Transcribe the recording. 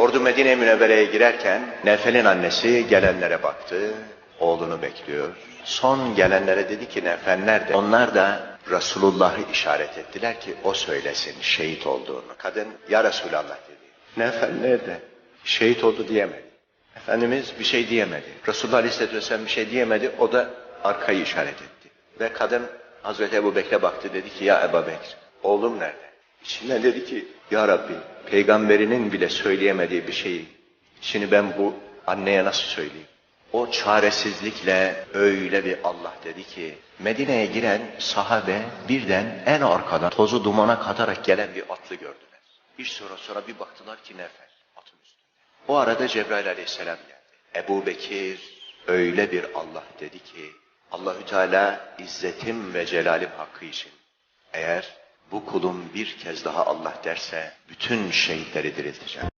Ordu Medine Münevvere'ye girerken Nefel'in annesi gelenlere baktı. Oğlunu bekliyor. Son gelenlere dedi ki Nefel nerede? Onlar da Resulullah'ı işaret ettiler ki o söylesin şehit olduğunu. Kadın ya Resulallah dedi. Nefel nerede? Şehit oldu diyemedi. Efendimiz bir şey diyemedi. Resulullah Aleyhisselatü Vesselam bir şey diyemedi. O da arkayı işaret etti. Ve kadın Hazreti Ebu Bekir'e baktı dedi ki ya Ebu Bekir oğlum nerede? İçinden dedi ki ya Rabbi peygamberinin bile söyleyemediği bir şeyi şimdi ben bu anneye nasıl söyleyeyim? O çaresizlikle öyle bir Allah dedi ki Medine'ye giren sahabe birden en arkadan tozu dumana katarak gelen bir atlı gördüler. Bir süre sonra bir baktılar ki Nefel atın üstünde. O arada Cebrail aleyhisselam geldi. Ebu Bekir öyle bir Allah dedi ki Allahü Teala izzetim ve celalim hakkı için eğer bu kulum bir kez daha Allah derse bütün şehitleri dirilteceğim.